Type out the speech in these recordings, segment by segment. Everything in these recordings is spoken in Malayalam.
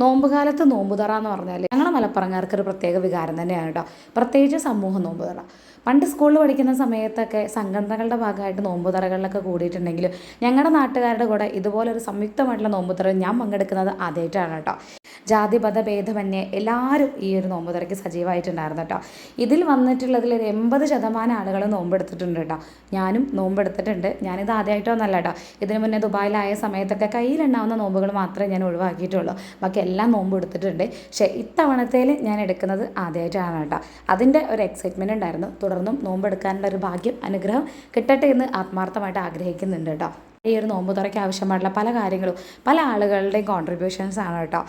നോമ്പുകാലത്ത് നോമ്പുതറ എന്ന് പറഞ്ഞാൽ ഞങ്ങളുടെ മലപ്പുറങ്ങാർക്ക് ഒരു പ്രത്യേക വികാരം തന്നെയാണ് കേട്ടോ. പ്രത്യേകിച്ച് സമൂഹ നോമ്പുതറ. പണ്ട് സ്കൂളിൽ പഠിക്കുന്ന സമയത്തൊക്കെ സംഘടനകളുടെ ഭാഗമായിട്ട് നോമ്പുതറകളിലൊക്കെ കൂടിയിട്ടുണ്ടെങ്കിലും ഞങ്ങളുടെ നാട്ടുകാരുടെ കൂടെ ഇതുപോലൊരു സംയുക്തമായിട്ടുള്ള നോമ്പുതറ ഞാൻ പങ്കെടുക്കുന്നത് ആദ്യമായിട്ടാണ് കേട്ടോ. ജാതി മത ഭേദമന്യേ എല്ലാവരും ഈ ഒരു നോമ്പ് തുറയ്ക്ക് സജീവമായിട്ടുണ്ടായിരുന്നു കേട്ടോ. ഇതിൽ വന്നിട്ടുള്ളതിൽ ഒരു എൺപത് ശതമാനം ആളുകൾ നോമ്പെടുത്തിട്ടുണ്ട് കേട്ടോ. ഞാനും നോമ്പെടുത്തിട്ടുണ്ട്. ഞാനിത് ആദ്യമായിട്ടൊന്നല്ല കേട്ടോ. ഇതിനു മുന്നേ ദുബായിലായ സമയത്തൊക്കെ കയ്യിലുണ്ടാവുന്ന നോമ്പുകൾ മാത്രമേ ഞാൻ ഒഴിവാക്കിയിട്ടുള്ളൂ. ബാക്കി എല്ലാം നോമ്പ് എടുത്തിട്ടുണ്ട് പക്ഷേ ഇത്തവണത്തേൽ ഞാൻ എടുക്കുന്നത് ആദ്യമായിട്ടാണ് കേട്ടോ. അതിന്റെ ഒരു എക്സൈറ്റ്മെന്റ് ഉണ്ടായിരുന്നു. തുടർന്നും നോമ്പെടുക്കാനുള്ള ഒരു ഭാഗ്യം അനുഗ്രഹം കിട്ടട്ടെ എന്ന് ആത്മാർത്ഥമായിട്ട് ആഗ്രഹിക്കുന്നുണ്ട് കേട്ടോ. ഈ ഒരു നോമ്പ് തുറയ്ക്ക് ആവശ്യമായിട്ടുള്ള പല കാര്യങ്ങളും പല ആളുകളുടെയും കോൺട്രിബ്യൂഷൻസ് ആണ് കേട്ടോ.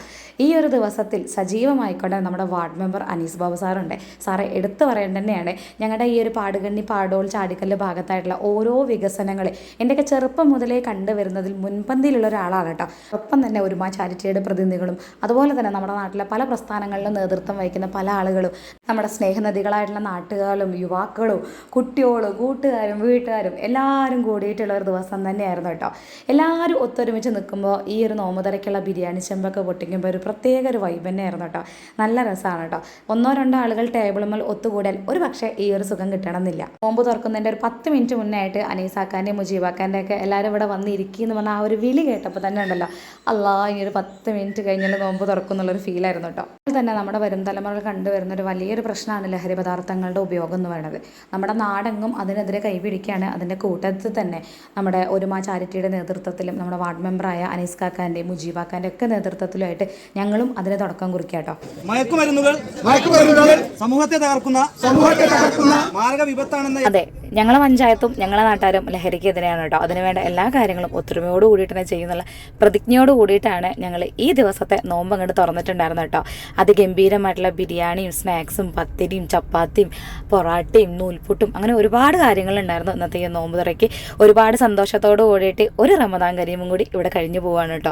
ഈ ഒരു ദിവസത്തിൽ സജീവമായിക്കൊണ്ട് നമ്മുടെ വാർഡ് മെമ്പർ അനീസ് ബാബു സാറുണ്ട്. സാറെ എടുത്തു പറയേണ്ട തന്നെയാണ്. ഞങ്ങളുടെ ഈ ഒരു പാടുകണ്ണി പാടോൾ ചാടിക്കല്ല് ഭാഗത്തായിട്ടുള്ള ഓരോ വികസനങ്ങളെ എന്റെയൊക്കെ ചെറുപ്പം മുതലേ കണ്ടുവരുന്നതിൽ മുൻപന്തിയിലുള്ള ഒരാളാണ് കേട്ടോ. ഒപ്പം തന്നെ ഒരുമാ ചാരിറ്റിയുടെ പ്രതിനിധികളും അതുപോലെ തന്നെ നമ്മുടെ നാട്ടിലെ പല പ്രസ്ഥാനങ്ങളിലും നേതൃത്വം വഹിക്കുന്ന പല ആളുകളും നമ്മുടെ സ്നേഹനദികളായിട്ടുള്ള നാട്ടുകാരും യുവാക്കളും കുട്ടികളും കൂട്ടുകാരും വീട്ടുകാരും എല്ലാവരും കൂടിയിട്ടുള്ള ഒരു ദിവസം തന്നെയായിരുന്നു. കേട്ടോ. എല്ലാവരും ഒത്തൊരുമിച്ച് നിൽക്കുമ്പോൾ ഈ ഒരു നോമ്പുതരയ്ക്കുള്ള ബിരിയാണി ചെമ്പൊക്കെ പൊട്ടിക്കുമ്പോൾ ഒരു പ്രത്യേക ഒരു വൈബ് തന്നെയായിരുന്നു കേട്ടോ. നല്ല രസമാണ് കേട്ടോ. ഒന്നോ രണ്ടോ ആളുകൾ ടേബിളുമ്മൽ ഒത്തുകൂടിയാൽ ഒരു പക്ഷേ ഈ ഒരു സുഖം കിട്ടണമെന്നില്ല. നോമ്പ് തുറക്കുന്നതിന്റെ ഒരു പത്ത് മിനിറ്റ് മുന്നേ ആയിട്ട് അനീസാക്കാന്റെയും മുജീബാക്കാന്റെ ഒക്കെ എല്ലാവരും ഇവിടെ വന്നിരിക്കുക എന്ന് പറഞ്ഞാൽ ആ ഒരു വിളി കേട്ടപ്പോൾ തന്നെ ഉണ്ടല്ലോ. അല്ലാ ഇനി ഒരു പത്ത് മിനിറ്റ് കഴിഞ്ഞാൽ നോമ്പ് തുറക്കും എന്നുള്ളൊരു ഫീലായിരുന്നു കേട്ടോ. തന്നെ നമ്മുടെ വരും തലമുറകൾ കണ്ടുവരുന്ന ഒരു വലിയൊരു പ്രശ്നമാണ് ലഹരി പദാർത്ഥങ്ങളുടെ ഉപയോഗം എന്ന് പറയുന്നത്. നമ്മുടെ നാടെങ്ങും അതിനെതിരെ കൈപിടിക്കുകയാണ്. അതിന്റെ കൂട്ടത്തിൽ തന്നെ നമ്മുടെ ഒരുമാ ചാരിറ്റിയുടെ നേതൃത്വത്തിലും നമ്മുടെ വാർഡ് മെമ്പറായ അനീസ് മുജീബ് മുജീബാക്കാന്റെ ഒക്കെ നേതൃത്വത്തിലുമായിട്ട് ഞങ്ങളും അതിന് തുടക്കം കുറിക്കാം കേട്ടോ. മയക്കുമരുന്നുകൾ മയക്കുമരുന്നുകൾ സമൂഹത്തെ തകർക്കുന്ന സമൂഹത്തെ തകർക്കുന്ന മാരക വിപത്താണെന്ന് അതെ ഞങ്ങളെ പഞ്ചായത്തും ഞങ്ങളെ നാട്ടുകാരും ലഹരിക്കെതിരെയാണ് കേട്ടോ. അതിനുവേണ്ട എല്ലാ കാര്യങ്ങളും ഒത്തൊരുമയോട് കൂടിയിട്ട് തന്നെ ചെയ്യുന്നുള്ള പ്രതിജ്ഞയോട് കൂടിയിട്ടാണ് ഞങ്ങൾ ഈ ദിവസത്തെ നോമ്പ് അങ്ങോട്ട് തുറന്നിട്ടുണ്ടായിരുന്നു കേട്ടോ. അതിഗംഭീരമായിട്ടുള്ള ബിരിയാണിയും സ്നാക്സും പത്തിരിയും ചപ്പാത്തിയും പൊറാട്ടയും നൂൽപുട്ടും അങ്ങനെ ഒരുപാട് കാര്യങ്ങളുണ്ടായിരുന്നു ഇന്നത്തെ ഈ നോമ്പ് തുറയ്ക്ക്. ഒരുപാട് സന്തോഷത്തോട് കൂടിയിട്ട് ഒരു റമദാൻ കരീമും കൂടി ഇവിടെ കഴിഞ്ഞു പോവാണ് കേട്ടോ.